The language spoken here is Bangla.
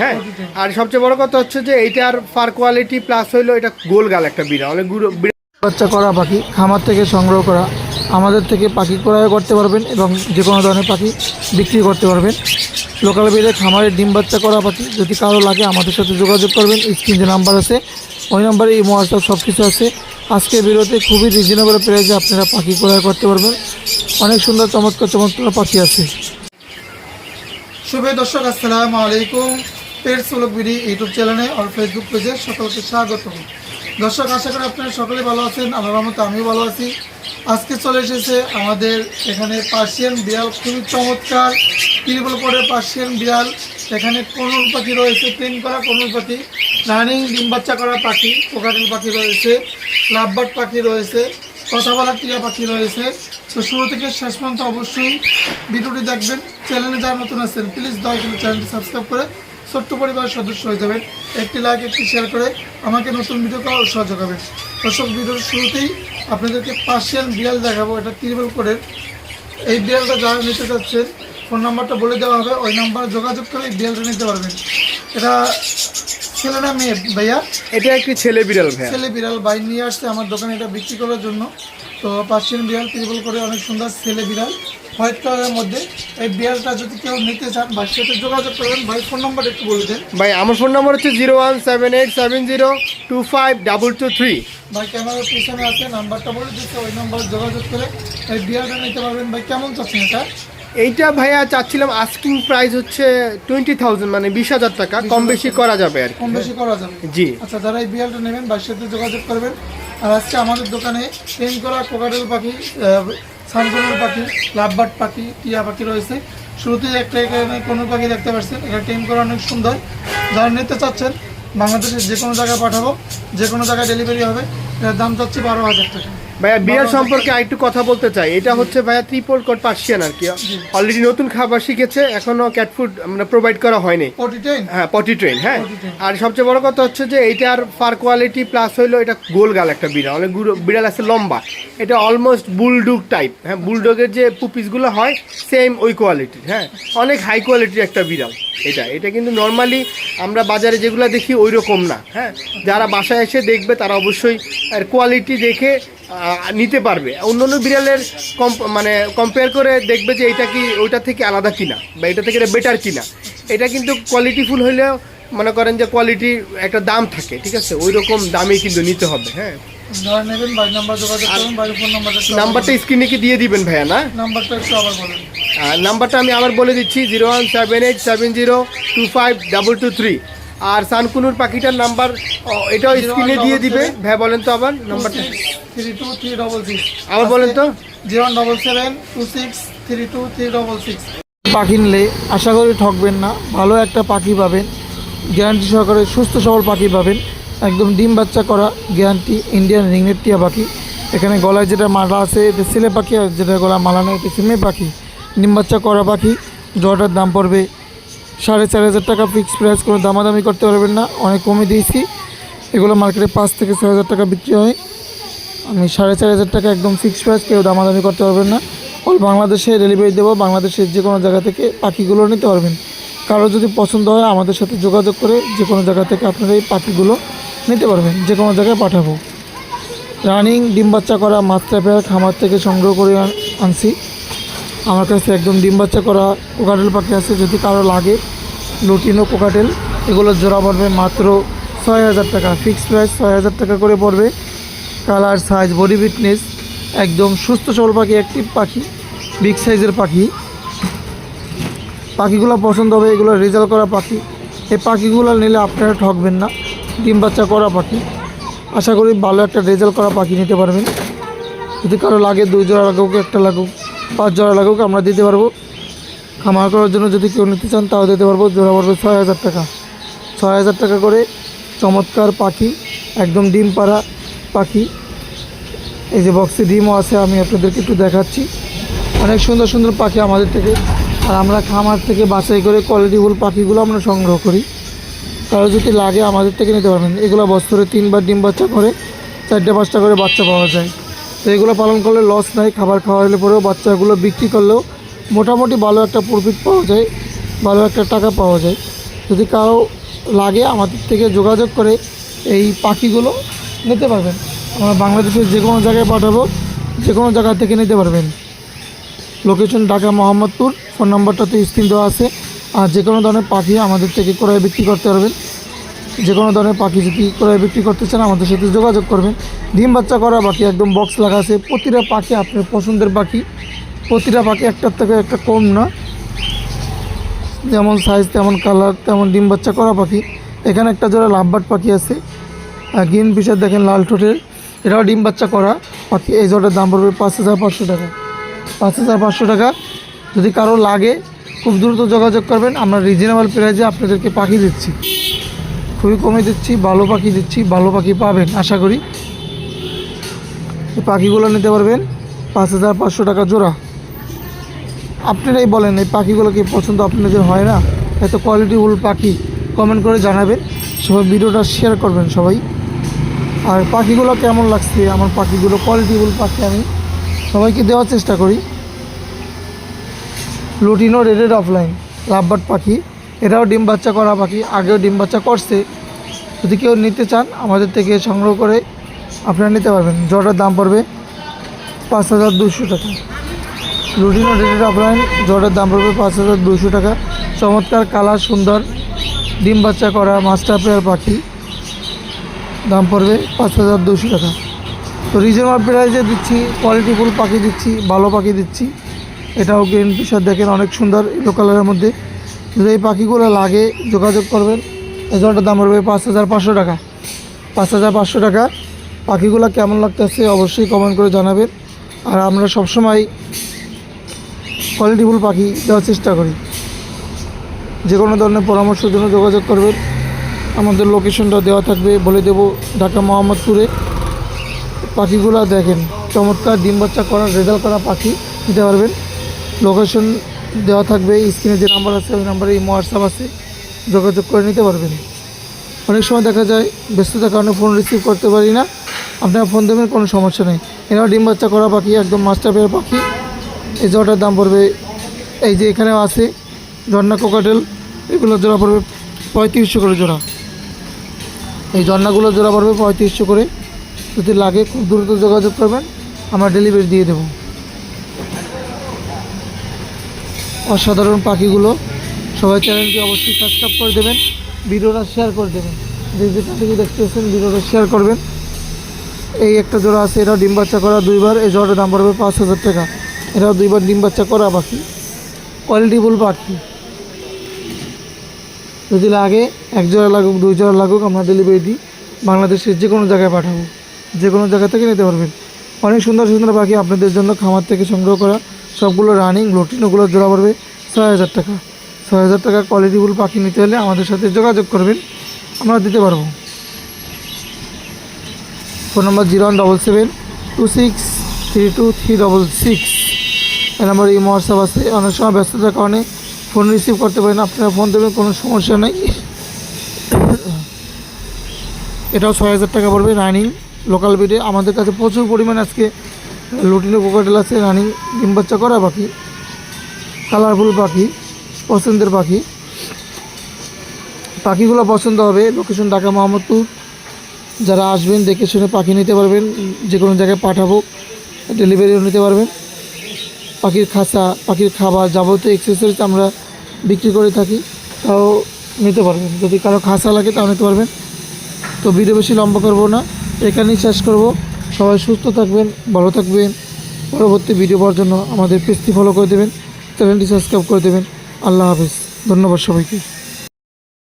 হ্যাঁ আর সবচেয়ে বড় কথা হচ্ছে যে এইটার ফার কোয়ালিটি প্লাস হইল এটা গোল গাল একটা বিড়াল। অনেক গুঁড়ো- বাচ্চা করা পাখি খামার থেকে সংগ্রহ করা। আমাদের থেকে পাখি ক্রয় করতে পারবেন এবং যে কোনো ধরনের পাখি বিক্রি করতে পারবেন। লোকাল বেড়ে খামারের ডিম বাচ্চা করা পাখি যদি কারও লাগে আমাদের সাথে যোগাযোগ করবেন। স্ক্রিন যে নাম্বার আছে ওই নাম্বারে এই হোয়াটসঅ্যাপ সব কিছু আছে। আজকে ভিডিওতে খুবই রিজনেবল প্রাইসে আপনারা পাখি ক্রয় করতে পারবেন। অনেক সুন্দর চমৎকার চমৎকার পাখি আছে। শুভ দর্শক আসসালামু আলাইকুম। পেটস ব্লগ বিডি ইউটিউব চ্যানেলে আর ফেসবুক পেজে সকলকে স্বাগত দর্শক, আশা করি আপনারা সকলে ভালো আছেন, আল্লাহর রহমতে আমিও ভালো আছি। আজকে চলে এসেছে আমাদের এখানে পার্সিয়ান বিড়াল খুবই চমৎকার। তিরবল করে পার্সিয়ান বিড়াল। এখানে কনুর পাখি রয়েছে ট্রেন করা কনুর পাখি, রানিং ডিম বাচ্চা করা পাখি, কোকাটেল পাখি রয়েছে, লাভবার্ড পাখি রয়েছে কথা বলার টিয়া পাখি রয়েছে। তো শুরু থেকে শেষ পর্যন্ত অবশ্যই ভিডিওটি দেখবেন। চ্যানেলে যারা নতুন আছেন প্লিজ দয়া করে চ্যানেলটি সাবস্ক্রাইব করে ছোট্ট পরিবারের সদস্য হয়ে যাবেন একটি লাইক একটি শেয়ার করে আমাকে নতুন ভিডিও করার উৎসাহ যোগাবেন। দর্শক ভিডিওর শুরুতেই আপনাদেরকে পার্সিয়ান বিড়াল দেখাবো। এটা তিরবল কোডের এই বিড়ালটা যারা নিতে চাচ্ছেন ফোন নাম্বারটা বলে দেওয়া হবে। ওই নাম্বারে যোগাযোগ করে এই বিড়ালটা নিতে পারবেন। এটা ছেলে না মেয়ে ভাইয়া? এটা একটি ছেলে বিড়াল ভাইয়া। ছেলে বিড়াল বাই নিয়ে আসছে আমার দোকানে এটা বিক্রি করার জন্য। তো পার্সিয়ান বিড়াল ত্রিবল করে অনেক সুন্দর ছেলে বিড়াল। হোয়াইট কালারের মধ্যে এই বিড়ালটা যদি কেউ নিতে চান ভাই সাথে যোগাযোগ করবেন ভাই ফোন নাম্বার একটু বলে দেন। ভাই আমার ফোন নাম্বার হচ্ছে zero one seven eight seven zero two five double two three. ভাই ক্যামেরার পিছনে আছে নাম্বারটা বলে দিচ্ছে ওই নাম্বারে যোগাযোগ করে এই বিড়ালটা নিতে পারবেন। ভাই কেমন চাচ্ছেন এটা? এইটা ভাইয়া চাচ্ছিলাম আস্কিং প্রাইস হচ্ছে টোয়েন্টি থাউজেন্ড মানে বিশ হাজার টাকা। কম বেশি করা যাবে আর কম বেশি করা যাবে। জি। আচ্ছা যারা এই বিড়ালটা নেবেন ভাইয়ের সাথে যোগাযোগ করবেন। আর আজকে আমাদের দোকানে ট্রেন করা কোকাটেল পাখি সানকোনের পাখি, লাভবার্ড পাখি, টিয়া পাখি রয়েছে। শুরুতে একটা এখানে কোনো পাখি দেখতে পাচ্ছেন। এটা টিম করা অনেক সুন্দর। যারা নিতে চাচ্ছেন, বাংলাদেশের যে কোনো জায়গায় পাঠাবো। যে কোনো জায়গায় ডেলিভারি হবে। এটার দাম চাচ্ছে বারো হাজার টাকা। ভাইয়া বিয়ার সম্পর্কে আরেকটু কথা বলতে চাই। এটা হচ্ছে ভাইয়া ত্রিপল কোট পার্সিয়ান আর কি। অলরেডি নতুন খাবার শিখেছে এখনও ক্যাট ফুড আমরা প্রোভাইড করা হয়নি। হ্যাঁ পটি ট্রেন হ্যাঁ। আর সবচেয়ে বড় কথা হচ্ছে যে এইটার ফার কোয়ালিটি প্লাস হইল এটা গোল গাল একটা বিড়াল। অনেক বিড়াল আছে লম্বা। এটা অলমোস্ট বুলডুগ টাইপ হ্যাঁ বুলডগের যে পুপিসগুলো হয় সেম ওই কোয়ালিটির হ্যাঁ। অনেক হাই কোয়ালিটির একটা বিড়াল এটা। এটা কিন্তু নর্মালি আমরা বাজারে যেগুলো দেখি ওই রকম না হ্যাঁ। যারা বাসায় এসে দেখবে তারা অবশ্যই এর কোয়ালিটি দেখে নিতে পারবে। অন্য অন্য বিড়ালের কম মানে কম্পেয়ার করে দেখবে যে এটা কি ওইটা থেকে আলাদা কিনা বা এটা থেকে এটা বেটার কিনা। এটা কিন্তু কোয়ালিটিফুল হলেও মনে করেন যে কোয়ালিটির একটা দাম থাকে ঠিক আছে? ওই রকম দামে কিন্তু নিতে হবে হ্যাঁ? নাম্বারটা স্ক্রিনে কি দিয়ে দিবেন ভাইয়া না? নাম্বারটা আবার বলেন। নাম্বারটা আমি আবার বলে দিচ্ছি zero one seven eight seven zero two five double two three আর সানকুনুর পাখিটার নাম্বার এটাও স্ক্রিনে দিয়ে দিবে। ভাই বলেন তো আবার নাম্বারটা। Three two three double six. আবার বলেন তো। Zero double seven two six three two three double six. পাখি নিলে আশা করি ঠকবেন না। ভালো একটা পাখি পাবেন। গ্যারান্টি সহকারে সুস্থ সবল পাখি পাবেন। একদম ডিম বাচ্চা করা গ্যারান্টি ইন্ডিয়ান রিংনেট টিয়া পাখি। এখানে গলায় যেটা মালা আছে এটা ছেলে পাখি আর যেটা গলা মালা নেই এটা মেয়ে পাখি। ডিম বাচ্চা করা পাখি। জটার দাম পড়বে সাড়ে চার হাজার টাকা ফিক্সড প্রাইস কোনো দামাদামি করতে পারবেন না। অনেক কমে দিয়েছি। এগুলো মার্কেটে পাঁচ থেকে ছয় হাজার টাকা বিক্রি হয়। আমি সাড়ে চার হাজার টাকা একদম ফিক্সড প্রাইস কেউ দামাদামি করতে পারবেন না। অল বাংলাদেশে ডেলিভারি দেবো। বাংলাদেশের যে কোনো জায়গা থেকে পাখিগুলো নিতে পারবেন। কারও যদি পছন্দ হয়, আমাদের সাথে যোগাযোগ করে যে কোনো জায়গা থেকে আপনারা এই পাখিগুলো নিতে পারবেন। যে কোনো জায়গায় পাঠাবো। রানিং ডিম বাচ্চা করা মাত্রা পেয়ার খামার থেকে সংগ্রহ করে আনছি। আমার কাছে একদম ডিম বাচ্চা করা কোকাটেল পাখি আছে, যদি কারও লাগে, লুটিনো কোকাটেল এগুলো জোড়া পড়বে মাত্র ছয় হাজার টাকা। ফিক্সড প্রাইস ছয় হাজার টাকা করে পড়বে। কালার সাইজ বডি ফিটনেস একদম সুস্থ সবল পাখি অ্যাক্টিভ পাখি বিগ সাইজের পাখি। পাখিগুলো পছন্দ হবে, এগুলো রেজাল্ট করা পাখি। এই পাখিগুলো নিলে আপনারা ঠকবেন না, ডিম বাচ্চা করা পাখি। আশা করি ভালো একটা রেজাল্ট করা পাখি নিতে পারবেন। যদি কারও লাগে, দুই জোড়া লাগুক, একটা লাগুক। পাঁচ জোড়া লাগুক, আমরা দিতে পারব। খামার করার জন্য যদি কেউ নিতে চান, তাও দিতে পারব। জোড়া পড়বে ছয় হাজার টাকা। ছয় হাজার টাকা করে চমৎকার পাখি, একদম ডিম পাড়া পাখি। এই যে বক্সে ডিমও আছে, আমি আপনাদেরকে একটু দেখাচ্ছি। অনেক সুন্দর সুন্দর পাখি আমাদের থেকে। আর আমরা খামার থেকে বাছাই করে কোয়ালিটিফুল পাখিগুলো আমরা সংগ্রহ করি। কারও যদি লাগে আমাদের থেকে নিতে পারবেন। এগুলো বছরে তিনবার ডিম বাচ্চা করে, চারটে পাঁচটা করে বাচ্চা পাওয়া যায়। তো এগুলো পালন করলে লস নাই, খাবার খাওয়া হলে পরেও বাচ্চাগুলো বিক্রি করলেও মোটামুটি ভালো একটা প্রফিট পাওয়া যায়, ভালো একটা টাকা পাওয়া যায়। যদি কারও লাগে আমাদের থেকে যোগাযোগ করে এই পাখিগুলো নিতে পারবেন। আমরা বাংলাদেশের যে কোনো জায়গায় পাঠাবো, যে কোনো জায়গা থেকে নিতে পারবেন। লোকেশন ঢাকা মোহাম্মদপুর ফোন নাম্বারটাতে স্ক্রিন দেওয়া আছে। আর যে কোনো ধরনের পাখি আমাদের থেকে ক্রয় বিক্রি করতে পারবেন। যে কোনো ধরনের পাখি যদি ক্রয় বিক্রি করতে চান, আমাদের সাথে যোগাযোগ করবেন। ডিম বাচ্চা করা পাখি একদম বক্স লাগা আছে। প্রতিটা পাখি আপনার পছন্দের পাখি। প্রতিটা পাখি একটার থেকে একটা কম না। যেমন সাইজ তেমন কালার তেমন ডিম বাচ্চা করা পাখি। এখানে একটা জোড়া লাভবাট পাখি আছে। গ্রিন পিসার দেখেন লাল ঠোঁটের। এটাও ডিম বাচ্চা করা। পাখি এই জোড়ার দাম পড়বে পাঁচ হাজার পাঁচশো টাকা। পাঁচ হাজার পাঁচশো টাকা। যদি কারও লাগে, খুব দ্রুত যোগাযোগ করবেন। আমরা রিজনেবল প্রাইজে আপনাদেরকে পাখি দিচ্ছি। খুবই কমে দিচ্ছি, ভালো পাখি দিচ্ছি, ভালো পাখি পাবেন, আশা করি। এই পাখিগুলো নিতে পারবেন, পাঁচ হাজার পাঁচশো টাকা জোড়া। আপনারাই বলেন, এই পাখিগুলো কি পছন্দ? আপনাদের হয় না? এত কোয়ালিটিফুল পাখি কমেন্ট করে জানাবেন। সবাই ভিডিওটা শেয়ার করবেন সবাই। আর পাখিগুলো কেমন লাগছে? আমার পাখিগুলো কোয়ালিটিফুল পাখি আমি সবাইকে দেওয়ার চেষ্টা করি। লুটিনো রেডেড অফলাইন লাভবার্ড পাখি। এটাও ডিম বাচ্চা করা পাখি আগেও ডিম বাচ্চা করছে। যদি কেউ নিতে চান আমাদের থেকে সংগ্রহ করে আপনারা নিতে পারবেন। জটার দাম পড়বে পাঁচ হাজার দুশো টাকা। লুটিনো রেডেড অফলাইন জটার দাম পড়বে পাঁচ হাজার দুশো টাকা। চমৎকার, কালার সুন্দর, ডিম বাচ্চা করা মাস্টার পেয়ার পাখি। দাম পড়বে পাঁচ হাজার দুশো টাকা। তো রিজনেবল প্রাইসে দিচ্ছি কোয়ালিটিফুল পাখি দিচ্ছি, ভালো পাখি দিচ্ছি। এটাও গ্রিন ফিশার দেখেন অনেক সুন্দর ইলো কালারের মধ্যে। যদি এই পাখিগুলো লাগে, যোগাযোগ করবেন। এই জলটার দাম পড়বে পাঁচ হাজার পাঁচশো টাকা। পাঁচ হাজার পাঁচশো টাকা। পাখিগুলো কেমন লাগতেছে অবশ্যই কমেন্ট করে জানাবেন। আর আমরা সবসময় কোয়ালিটিফুল পাখি দেওয়ার চেষ্টা করি। যে কোনো ধরনের পরামর্শের জন্য যোগাযোগ করবেন। আমাদের লোকেশনটা দেওয়া থাকবে, বলে দেবো ঢাকা মোহাম্মদপুরে। পাখিগুলো দেখেন, চমৎকার ডিম বাচ্চা করা রেজাল্ট করা পাখি দিতে পারবেন। লোকেশন দেওয়া থাকবে স্ক্রিনে যে নাম্বার আছে, ওই নাম্বারে ইমো হোয়াটসঅ্যাপ আছে, যোগাযোগ করে নিতে পারবেন। অনেক সময় দেখা যায়, ব্যস্ততার কারণে ফোন রিসিভ করতে পারি না, আপনার ফোন দেবেন, কোনো সমস্যা নেই। এরাও ডিম বাচ্চা করা পাখি, একদম মাস্টার পেয়ার পাখি। এই জোড়াটার দাম পড়বে, এই যে এখানেও আছে, ঝর্ণা কোকাটেল এগুলো জোড়া পড়বে পঁয়ত্রিশশো করে জোড়া। এই ঝর্ণাগুলো জোড়া পড়বে পঁয়ত্রিশশো করে। যদি লাগে, খুব দ্রুত যোগাযোগ করবেন, আমরা ডেলিভারি দিয়ে দেবো। অসাধারণ পাখিগুলো। সবাই চ্যানেলটি অবশ্যই সাবস্ক্রাইব করে দেবেন, ভিডিওটা শেয়ার করে দেবেন। যে থেকে দেখতেছেন, ভিডিওটা শেয়ার করবেন। এই একটা জোড়া আছে, এটাও ডিম বাচ্চা করা দুইবার, এই জোড়াটার দাম পড়বে পাঁচ হাজার টাকা। এরাও দুইবার ডিম বাচ্চা করা পাখি কোয়ালিটিফুল পাখি। যদি লাগে, এক জোড়া লাগুক, দুই জোড়া লাগুক, আমরা ডেলিভারি দিই। বাংলাদেশের যে কোনো জায়গায় পাঠাবো। যে কোনো জায়গা থেকে নিতে পারবেন। অনেক সুন্দর সুন্দর পাখি আপনাদের জন্য খামার থেকে সংগ্রহ করা। সবগুলো রানিং লোটিনোগুলো জোড়া পড়বে ছয় হাজার টাকা। ছয় হাজার টাকা কোয়ালিটিফুল পাখি নিতে হলে আমাদের সাথে যোগাযোগ করবেন, আমরা দিতে পারব। Phone number zero one double seven two six three two three double six এই নাম্বারে এই হোয়াটসঅ্যাপ আছে, অনেক সময় ব্যস্ততার কারণে ফোন রিসিভ করতে পারেন আপনারা ফোন দেবেন, কোনো সমস্যা নেই। এটাও ছয় হাজার টাকা পড়বে রানিং লোকাল বিডে আমাদের কাছে প্রচুর পরিমাণ আজকে লুটিনো কোকাটেল আছে, রানিং ডিম বাচ্চা করা পাখি কালারফুল পাখি, পছন্দের পাখি। পাখিগুলো পছন্দ হবে লোকেশন ঢাকা মোহাম্মদপুর। যারা আসবেন, দেখে শুনে পাখি নিতে পারবেন, যে কোনো জায়গায় পাঠাবো ডেলিভারিও নিতে পারবেন। পাখির খাঁচা পাখির খাবার যাবতীয় এক্সেসরিজ আমরা বিক্রি করে থাকি, তাও নিতে পারবেন। যদি কারও খাঁচা লাগে, তাও নিতে পারবেন। তো ভিডিও বেশি লম্বা করব না, এখানেই শেষ করব। সবাই সুস্থ থাকবেন, ভালো থাকবেন। পরবর্তী ভিডিও পাওয়ার জন্য আমাদের পেজটি ফলো করে দেবেন চ্যানেলটি সাবস্ক্রাইব করে দেবেন। আল্লাহ হাফিজ। ধন্যবাদ সবাইকে।